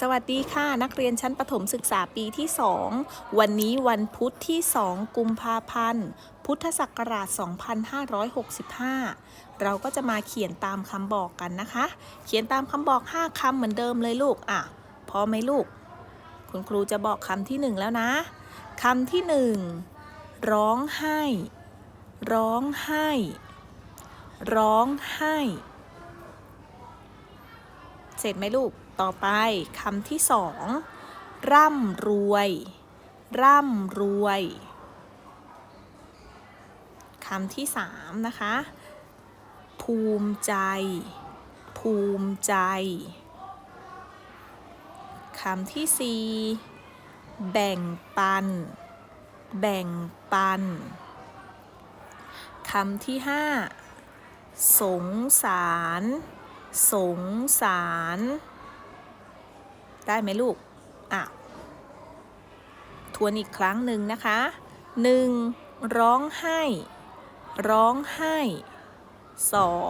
สวัสดีค่ะ นักเรียนชั้นประถมศึกษาปีที่ 2 วันนี้วันพุธที่ 2 กุมภาพันธ์ พุทธศักราช 2565 เราก็จะมาเขียนตามคำบอกกันนะคะ เขียนตามคำบอก 5คำเหมือนเดิมเลยลูก อะ พอไหมลูก คุณครูจะบอกคำที่ 1 แล้วนะคำที่ 1 ร้องไห้ ร้องไห้ ร้องไห้ เสร็จไหมลูก ต่อไปคำที่สองร่ำรวย ร่ำรวยคำที่สามนะคะ ภูมิใจ ภูมิใจคำที่สี่แบ่งปัน แบ่งปันคำที่ห้าสงสาร สงสาร ได้ไหมลูก อะ ทวนอีกครั้งหนึ่งนะคะ 1. ร้องไห้ ร้องไห้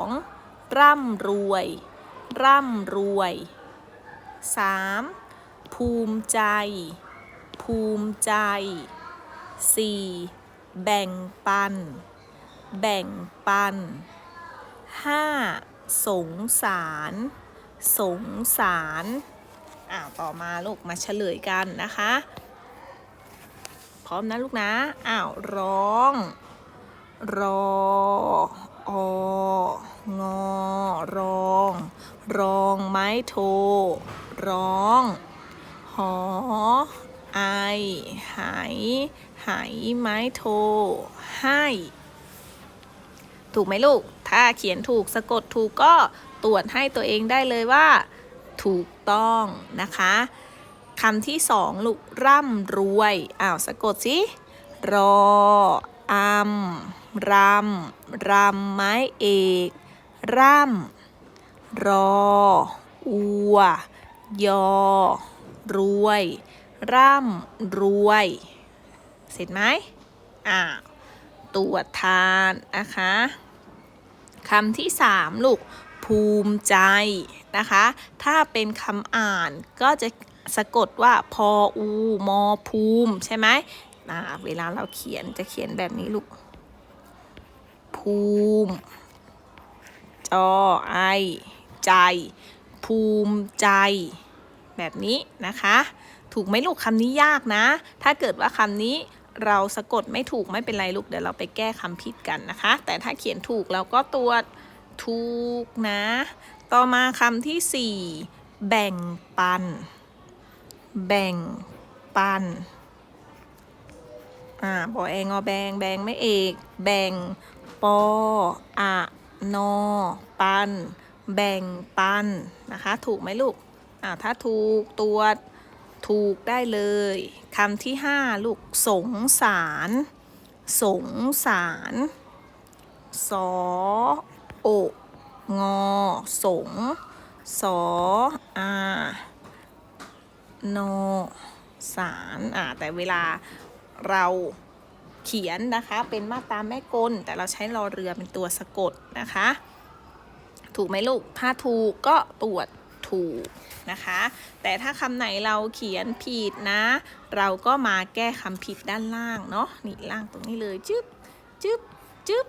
2. ร่ำรวย ร่ำรวย 3. ภูมิใจ ภูมิใจ 4. แบ่งปัน แบ่งปัน 5. สงสาร สงสาร อ้าวต่อมาลูกมาเฉลยกันนะคะ พร้อมนะลูกนะอ้าวร้อง รอองอร้องร้องไม้โท ร้อง หอ ไอไหไหไม้โท ให้ ถูกไหมลูก ถ้าเขียนถูกสะกดถูกก็ตรวจให้ตัวเองได้เลยว่า ถูกต้องนะคะคำที่สองลูกร่ำรวยอ้าวสะกดสิรออัมรำรำไม้เอก ร่ำรอ อัว ยอ รวย ร่ำรวย เสร็จไหมอ้าวตรวจทานนะคะคำที่สามลูก ภูมิใจนะคะ ถ้าเป็นคำอ่านก็จะสะกดว่าพออูมอภูมิใช่ไหมอ่าเวลาเราเขียนจะเขียนแบบนี้ลูก ภูมิ จอไอ ใจ ภูมิใจ แบบนี้นะคะ ถูกไหมลูกคำนี้ยากนะ ถ้าเกิดว่าคำนี้เราสะกดไม่ถูกไม่เป็นไรลูกเดี๋ยวเราไปแก้คำผิดกันนะคะ แต่ถ้าเขียนถูกเราก็ตรวจ ถูกนะ ต่อมาคำที่สี่แบ่งปัน แบ่งปัน อ่าบอแองอแบงแบงไม่เอก แบ่งปออะนอ ปัน แบ่งปัน นะคะ ถูกไหมลูก อ่าถ้าถูกตรวถูกได้เลยคำที่ห้าลูกสงสาร สงสาร สอ โองอ สง สออานสารอ่าแต่เวลาเราเขียนนะคะ เป็นมาตราแม่กล แต่เราใช้รอเรือเป็นตัวสะกดนะคะ ถูกไหมลูก ถ้าถูกก็ตรวจถูกนะคะ แต่ถ้าคำไหนเราเขียนผิดนะ เราก็มาแก้คำผิดด้านล่างเนาะนี่ล่างตรงนี้เลยจึ๊บจึ๊บจึ๊บ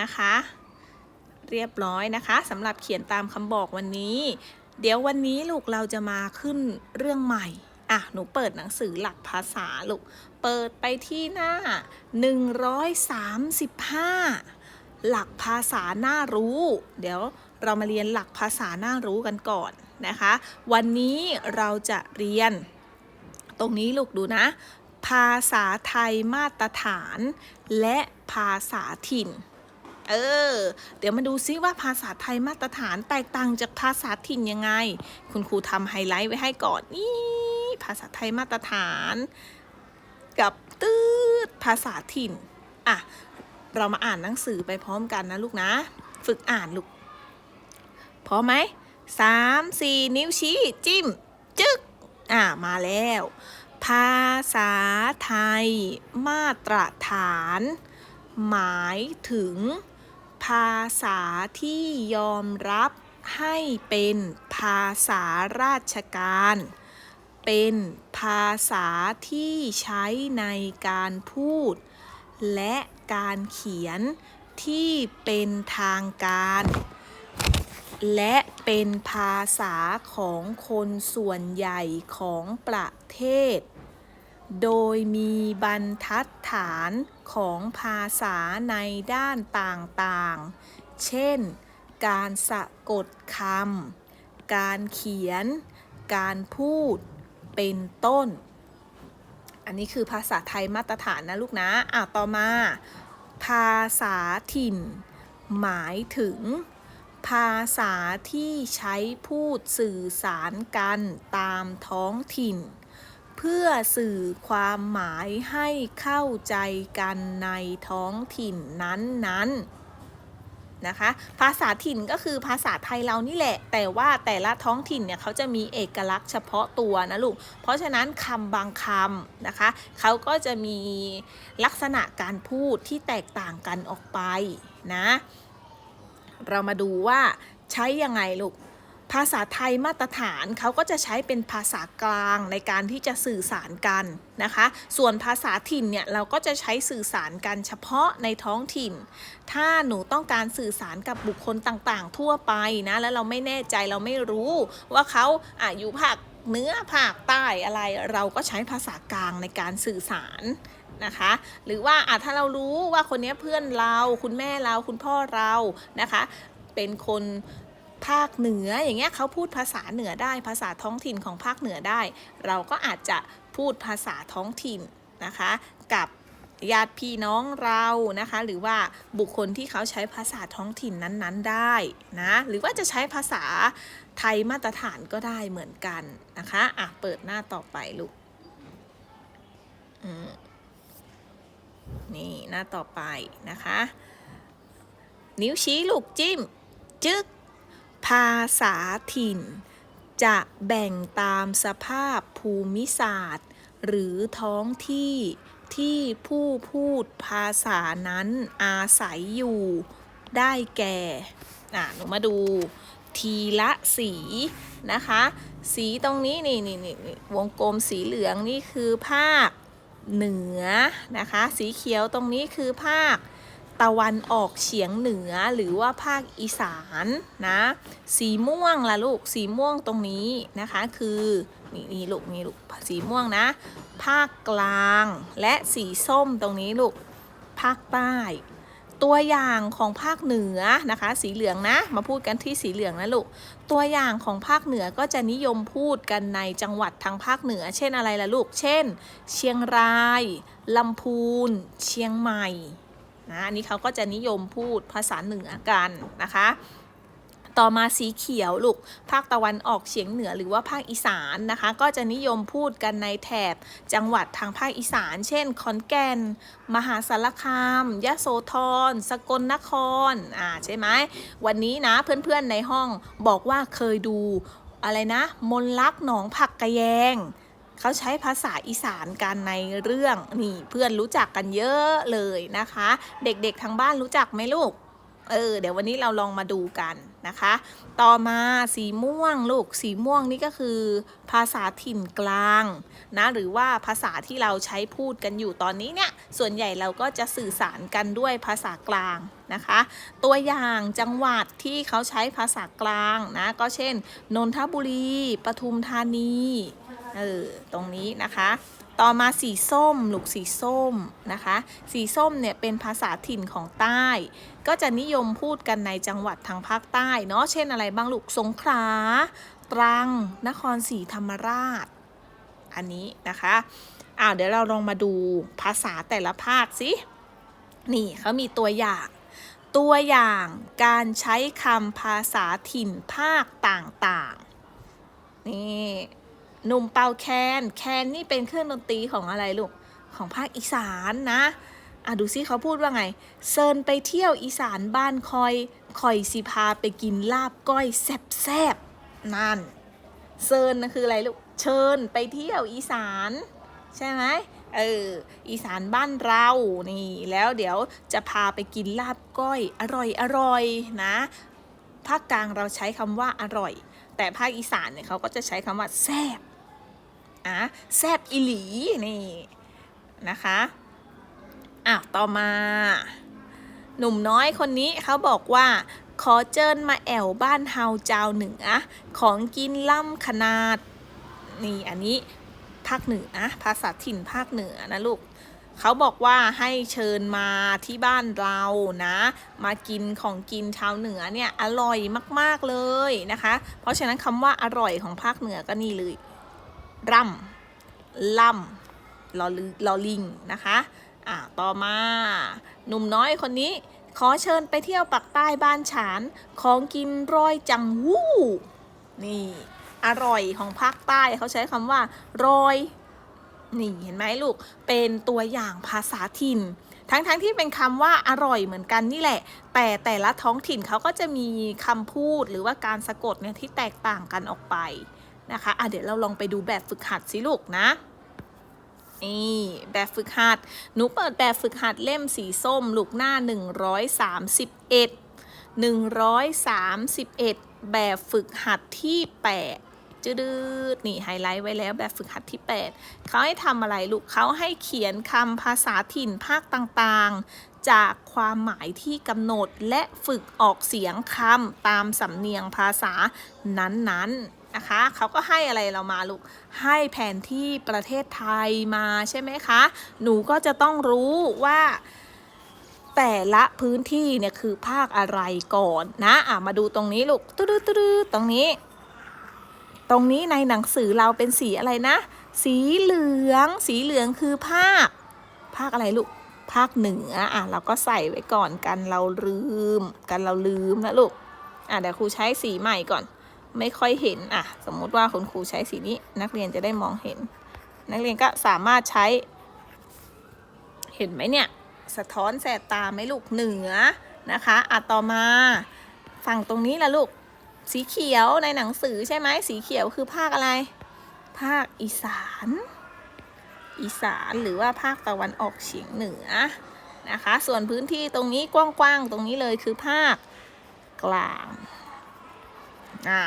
นะคะ เรียบร้อยนะคะสำหรับเขียนตามคำบอกวันนี้ เดี๋ยววันนี้ลูกเราจะมาขึ้นเรื่องใหม่อะหนูเปิดหนังสือหลักภาษาลูก เปิดไปที่หน้า 135 หลักภาษาน่ารู้ เดี๋ยวเรามาเรียนหลักภาษาน่ารู้กันก่อนนะคะ วันนี้เราจะเรียน ตรงนี้ลูกดูนะ ภาษาไทยมาตรฐาน และภาษาถิ่น เออ เดี๋ยวมาดูซิว่าภาษาไทยมาตรฐานแตกต่างจากภาษาถิ่นยังไง คุณครูทำไฮไลท์ไว้ให้ก่อนนี่ภาษาไทยมาตรฐาน กับตืดภาษาถิ่นอะเรามาอ่านหนังสือไปพร้อมกันนะลูกนะ ฝึกอ่านลูกพร้อมไหมสามสี่นิ้วชี้จิ้ม จึ๊กอ่ามาแล้ว ภาษาไทย มาตรฐาน หมายถึง ภาษาที่ยอมรับให้เป็นภาษาราชการ เป็นภาษาที่ใช้ในการพูด และการเขียนที่เป็นทางการ และเป็นภาษาของคนส่วนใหญ่ของประเทศ โดยมีบรรทัดฐาน ของภาษาในด้านต่างๆ เช่น การสะกดคำ การเขียน การพูด เป็นต้น อันนี้คือภาษาไทยมาตรฐานนะลูกนะ อะต่อมา ภาษาถิ่น หมายถึง ภาษาที่ใช้พูดสื่อสารกันตามท้องถิ่น เพื่อสื่อความหมายให้เข้าใจกันในท้องถิ่นนั้นๆนะคะ ภาษาถิ่นก็คือภาษาไทยเรานี่แหละ แต่ว่าแต่ละท้องถิ่นเนี่ยเขาจะมีเอกลักษณ์เฉพาะตัวนะลูก เพราะฉะนั้นคำบางคำนะคะเขาก็จะมีลักษณะการพูดที่แตกต่างกันออกไปนะ เรามาดูว่าใช้ยังไงลูก ภาษาไทยมาตรฐานเขาก็จะใช้เป็นภาษากลางในการที่จะสื่อสารกันนะคะ ส่วนภาษาถิ่นเนี่ยเราก็จะใช้สื่อสารกันเฉพาะในท้องถิ่น ถ้าหนูต้องการสื่อสารกับบุคคลต่างๆ ทั่วไปนะแล้วเราไม่แน่ใจเราไม่รู้ว่าเขาอะอยู่ภาคเหนือภาคใต้อะไรเราก็ใช้ภาษากลางในการสื่อสารนะคะ หรือว่าถ้าเรารู้ว่าคนนี้เพื่อนเรา คุณแม่เราคุณพ่อเรานะคะ เป็นคน ภาคเหนืออย่างเงี้ยเขาพูดภาษาเหนือได้ ภาษาท้องถิ่นของภาคเหนือได้ เราก็อาจจะพูดภาษาท้องถิ่นนะคะ กับญาติพี่น้องเรานะคะ หรือว่าบุคคลที่เขาใช้ภาษาท้องถิ่นนั้นๆได้นะหรือว่าจะใช้ภาษาไทยมาตรฐานก็ได้เหมือนกันนะคะอะเปิดหน้าต่อไปลูกนี่หน้าต่อไปนะคะ นิ้วชี้ลูกจิ้ม จึ๊ก ภาษาถิ่น จะแบ่งตามสภาพภูมิศาสตร์ หรือท้องที่ที่ผู้พูดภาษานั้นอาศัยอยู่ ได้แก่ อะ หนูมาดู ทีละสีนะคะ สีตรงนี้นี่นี่นี่นี่วงกลมสีเหลืองนี่คือภาคเหนือนะคะ สีเขียวตรงนี้คือภาค ตะวันออกเฉียงเหนือหรือว่าภาคอีสานนะ สีม่วงล่ะลูกสีม่วงตรงนี้นะคะคือนี่นี่ลูกนี่ลูกสีม่วงนะ ภาคกลางและสีส้มตรงนี้ลูกภาคใต้ ตัวอย่างของภาคเหนือนะคะ สีเหลืองนะ มาพูดกันที่สีเหลืองนะลูกตัวอย่างของภาคเหนือก็จะนิยมพูดกันในจังหวัดทางภาคเหนือ เช่นอะไรล่ะลูก เช่น เชียงรายลำพูน เชียงใหม่ นะอันนี้เขาก็จะนิยมพูดภาษาเหนือกันนะคะต่อมาสีเขียวลูกภาคตะวันออกเฉียงเหนือหรือว่าภาคอีสานนะคะ ก็จะนิยมพูดกันในแถบจังหวัดทางภาคอีสาน เช่นขอนแก่น มหาสารคามยะโสธรสกลนครอ่าใช่ไหมวันนี้นะเพื่อนๆในห้องบอกว่าเคยดูอะไรนะ มนลักหนองผักกระแยง เขาใช้ภาษาอีสานกันในเรื่องนี่เพื่อนรู้จักกันเยอะเลยนะคะ เด็กๆทางบ้านรู้จักไหมลูกเออเดี๋ยววันนี้เราลองมาดูกันนะคะ ต่อมาสีม่วงลูกสีม่วงนี่ก็คือ ภาษาถิ่นกลางนะหรือว่าภาษาที่เราใช้พูดกันอยู่ตอนนี้เนี่ยส่วนใหญ่เราก็จะสื่อสารกันด้วยภาษากลางนะคะ ตัวอย่างจังหวัดที่เขาใช้ภาษากลางนะก็เช่น นนทบุรีปทุมธานี เออตรงนี้นะคะ ต่อมาสีส้ม ลูกสีส้มนะคะ สีส้มเนี่ยเป็นภาษาถิ่นของใต้ ก็จะนิยมพูดกันในจังหวัดทางภาคใต้เนาะเช่นอะไรบ้างลูกสงขลาตรัง นครศรีธรรมราช อันนี้นะคะอ้าวเดี๋ยวเราลองมาดูภาษาแต่ละภาคสินี่เขามีตัวอย่างตัวอย่างการใช้คำภาษาถิ่นภาคต่างๆ นี่ หนุ่มเป่าแคน แคนนี่เป็นเครื่องดนตรีของอะไรลูก ของภาคอีสานนะอะดูซิเขาพูดว่าไง เซินไปเที่ยวอีสานบ้านคอยคอยสิพาไปกินลาบก้อยแซบๆนั่น เซินนะคืออะไรลูก เชิญไปเที่ยวอีสาน ใช่ไหมเออ อีสานบ้านเรา นี่ แล้วเดี๋ยวจะพาไปกินลาบก้อย อร่อยอร่อยนะ ภาคกลางเราใช้คำว่าอร่อย แต่ภาคอีสานเนี่ยเขาก็จะใช้คำว่าแซบ อะแซบอีหลีนี่นะคะอะต่อมา หนุ่มน้อยคนนี้เขาบอกว่า ขอเจิญมาแอวบ้านเฮาเจ้าเหนือของกินล่ำขนาด นี่อันนี้ภาคเหนือนะภาษาถิ่นภาคเหนือนะลูกเขาบอกว่าให้เชิญมาที่บ้านเรานะ มากินของกินชาวเหนือเนี่ยอร่อยมาก ๆเลยนะคะ เพราะฉะนั้นคำว่าอร่อยของภาคเหนือก็นี่เลย ร่ำล่ำลอลือลอลิงนะคะอ่าต่อมาหนุ่มน้อยคนนี้ ขอเชิญไปเที่ยวปักใต้บ้านฉานของกินร้อยจังวู้นี่อร่อยของภาคใต้เขาใช้คำว่าร้อยนี่เห็นไหมลูก เป็นตัวอย่างภาษาถิ่น ทั้งๆทที่เป็นคำว่าอร่อยเหมือนกันนี่แหละ แต่แต่ละท้องถิ่นเขาก็จะมีคำพูดหรือว่าการสะกดเนี่ยที่แตกต่างกันออกไป นะคะอะเดี๋ยวเราลองไปดูแบบฝึกหัดสิลูกนะนี่แบบฝึกหัด หนูเปิดแบบฝึกหัดเล่มสีส้ม ลูกหน้า 131 131 แบบฝึกหัดที่ 8จืดดนี่ไฮไลท์ไว้แล้วแบบฝึกหัดที่ 8 เขาให้ทำอะไรลูกเขาให้เขียนคำภาษาถิ่นภาคต่างๆ จากความหมายที่กำหนดและฝึกออกเสียงคำตามสำเนียงภาษานั้นๆ นะคะเขาก็ให้อะไรเรามาลูกให้แผนที่ประเทศไทยมาใช่ไหมคะ หนูก็จะต้องรู้ว่าแต่ละพื้นที่เนี่ยคือภาคอะไรก่อนนะอะมาดูตรงนี้ลูกตุ๊ดตุ๊ดตรงนี้ ตรงนี้ในหนังสือเราเป็นสีอะไรนะ สีเหลือง สีเหลืองคือภาค ภาคอะไรลูก ภาคเหนืออะเราก็ใส่ไว้ก่อนกันเราลืม กันเราลืมนะลูกอะเดี๋ยวครูใช้สีใหม่ก่อน ไม่ค่อยเห็นอะสมมุติว่าคุณครูใช้สีนี้นักเรียนจะได้มองเห็น นักเรียนก็สามารถใช้ เห็นไหมเนี่ย สะท้อนแสบตาไหมลูกเหนือนะคะอะต่อมาฝั่งตรงนี้ละลูกสีเขียวในหนังสือใช่ไหมสีเขียวคือภาคอะไร ภาคอีสาน อีสานหรือว่าภาคตะวันออกเฉียงเหนือนะคะ ส่วนพื้นที่ตรงนี้กว้างๆตรงนี้เลยคือภาคกลาง อ่า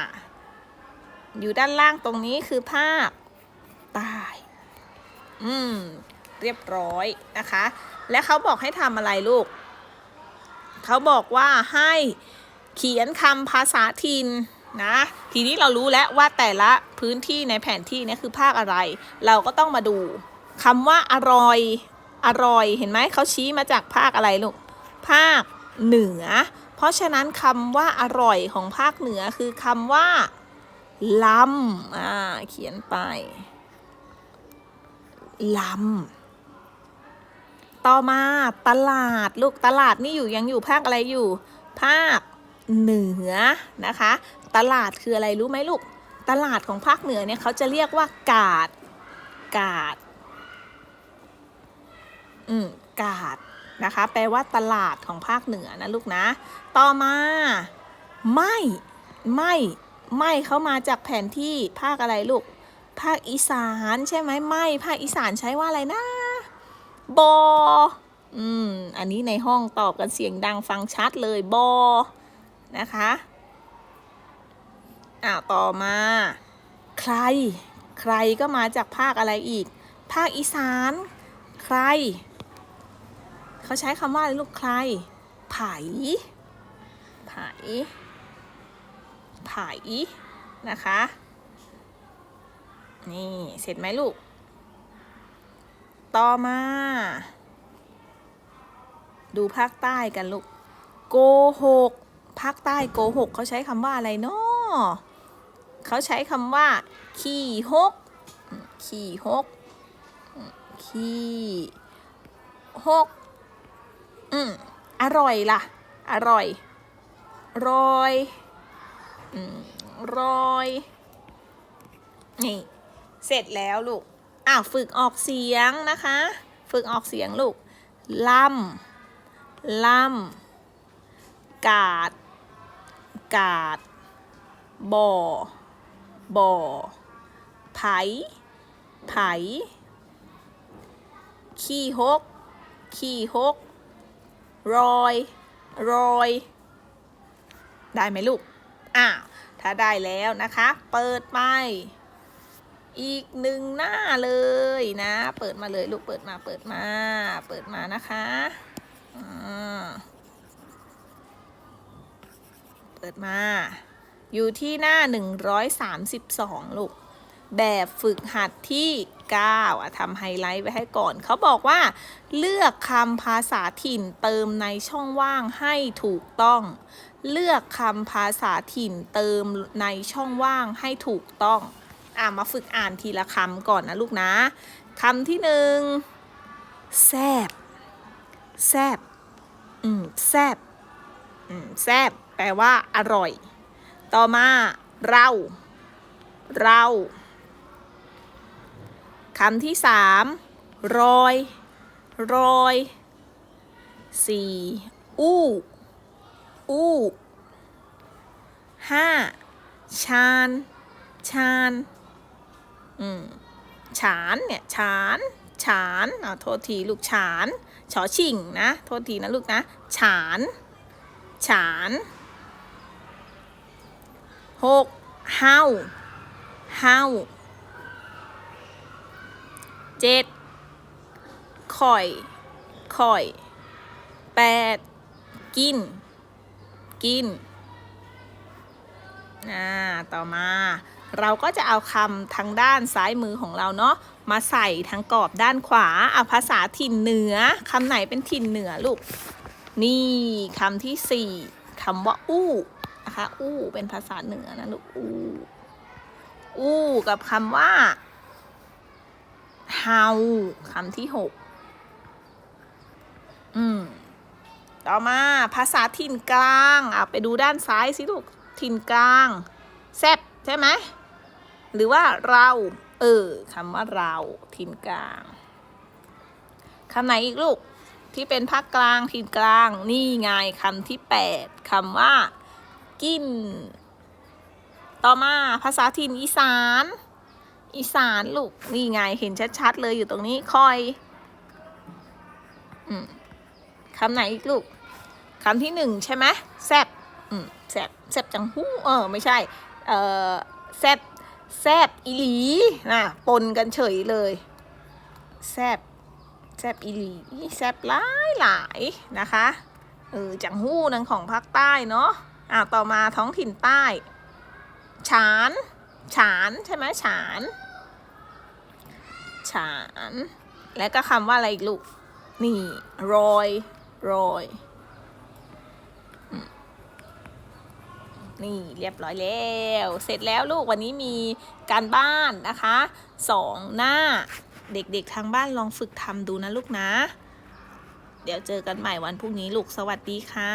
อยู่ด้านล่างตรงนี้คือภาคใต้อืม เรียบร้อยนะคะ และเขาบอกให้ทำอะไรลูก เขาบอกว่าให้เขียนคำภาษาถิ่นนะ ทีนี้เรารู้แล้วว่าแต่ละพื้นที่ในแผนที่นี่คือภาคอะไร เราก็ต้องมาดูคำว่าอร่อย อร่อย เห็นไหม เขาชี้มาจากภาคอะไรลูก ภาคเหนือ เพราะฉะนั้นคำว่าอร่อยของภาคเหนือคือคำว่าลำอ่าเขียนไปลำต่อมาตลาดลูกตลาดนี่อยู่ยังอยู่ภาคอะไรอยู่ ภาคเหนือนะคะ ตลาดคืออะไรรู้ไหมลูก ตลาดของภาคเหนือเนี่ยเขาจะเรียกว่ากาด กาด อืมกาด นะคะ แปลว่าตลาดของภาคเหนือนะลูกนะ ต่อมา ไม่ไม่ไม่เขามาจากแผนที่ภาคอะไรลูก ภาคอีสานใช่ไหมไม่ภาคอีสานใช้ว่าอะไรนะบออืม อันนี้ในห้องตอบกันเสียงดังฟังชัดเลยบอนะคะอ้าต่อมา ใคร ใครก็มาจากภาคอะไรอีก ภาคอีสาน ใคร เขาใช้คำว่าอะไรลูกใคร ไผ่ไผ่ไผ่นะคะ นี่ เสร็จไหมลูก ต่อมา ดูภาคใต้กันลูก โกหก ภาคใต้โกหก เขาใช้คำว่าอะไรเนาะเขาใช้คำว่า ขี้หก ขี้หก ขี้หก อืมอร่อยล่ะ อร่อยรอยอืมรอย นี่ เสร็จแล้วลูกอ้าฝึกออกเสียงนะคะ ฝึกออกเสียงลูกล่ำล่ำกาด กาด บ่อ บ่อ ไผ ไผ ขี้หก ขี้หก รอยรอย ได้ไหมลูกอ้าวถ้าได้แล้วนะคะ เปิดไป อีกหนึ่งหน้าเลยนะ เปิดมาเลยลูก เปิดมา เปิดมา เปิดมานะคะอ่าเปิดมา อยู่ที่หน้า 132 ลูก แบบฝึกหัดที่ 9อะทำไฮไลท์ไว้ให้ก่อน เขาบอกว่า เลือกคำภาษาถิ่นเติมในช่องว่างให้ถูกต้อง เลือกคำภาษาถิ่นเติมในช่องว่างให้ถูกต้อง อะมาฝึกอ่านทีละคำก่อนนะลูกนะคำที่หนึ่งแซบแซบอืมแซบอืมแซบแปลว่าอร่อย ต่อมาเรา เรา คำที่สามรอยรอยสี่อู้อู้ห้าชานชานอืมฉานเนี่ยฉานฉานอ่าโทษทีลูกฉานชอชิงนะ โทษทีนะลูกนะฉานฉานหกเฮาเฮา เจ็ดข่อย ข่อยแปดกิน กินอ่าต่อมา เราก็จะเอาคำทางด้านซ้ายมือของเราเนาะมาใส่ทางกรอบด้านขวาเอาภาษาถิ่นเหนือคำไหนเป็นถิ่นเหนือลูก นี่คำที่สี่คำว่าอู้นะคะอู้เป็นภาษาเหนือนะลูกอู้อู้กับคำว่า เฮาคำที่หกอืม ต่อมาภาษาถิ่นกลางอะไปดูด้านซ้ายสิลูก ถิ่นกลาง แซบใช่ไหม หรือว่าเรา เออคำว่าเรา ถิ่นกลางคำไหนอีกลูก ที่เป็นภาคกลางถิ่นกลาง นี่ไงคำที่แปดคำว่า กิน ต่อมาภาษาถิ่นอีสาน อีสานลูก นี่ไงเห็นชัดๆเลยอยู่ตรงนี้คอยอคำไหนอีกลูกคำที่หนึ่งใช่ไหมแซบแซบแซบจังหู้เออไม่ใช่เออแซบแซบอีหลีนะปนกันเฉยเลยแซบแซบอีหลีแซบหลายหลายนะคะเออจังหู้นั่นของภาคใต้เนาะอ่าต่อมาท้องถิ่นใต้ ฉาน ฉานใช่ไหมฉาน ฉาน แล้วก็คำว่าอะไรอีกลูก นี่โรยรอืมนี่เรียบร้อยแล้ว เสร็จแล้วลูกวันนี้มีการบ้านนะคะสองหน้าเด็กๆทางบ้านลองฝึกทำดูนะลูกนะ เดี๋ยวเจอกันใหม่วันพรุ่งนี้ลูกสวัสดีค่ะ